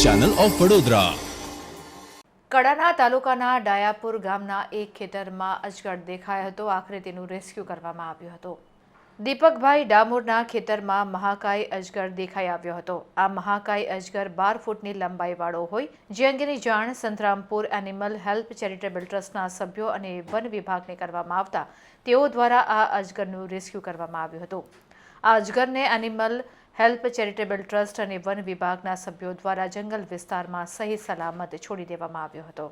Channel of Vadodara Kadana તાલુકાના ડાયાપુર ગામના એક ખેતરમાં અજગર દેખાયો હતો. આખરે તેનું રેસ્ક્યુ કરવામાં આવ્યું હતું. દીપકભાઈ ડામોરના ખેતરમાં મહાકાય અજગર દેખાઈ આવ્યો હતો. આ મહાકાય અજગર બાર ફૂટની લંબાઈવાળો હોય, જે અંગેની જાણ સંતરામપુર એનિમલ હેલ્પ ચેરિટેબલ ટ્રસ્ટના સભ્યો અને વન વિભાગને કરવામાં આવતા, તેઓ દ્વારા આ અજગરનું રેસ્ક્યુ કરવામાં આવ્યું હતું. આ અજગરને એનિમલ હેલ્પ ચેરિટેબલ ટ્રસ્ટ અને વન વિભાગના સભ્યો દ્વારા જંગલ વિસ્તારમાં સહી સલામત છોડી દેવામાં આવ્યો હતો.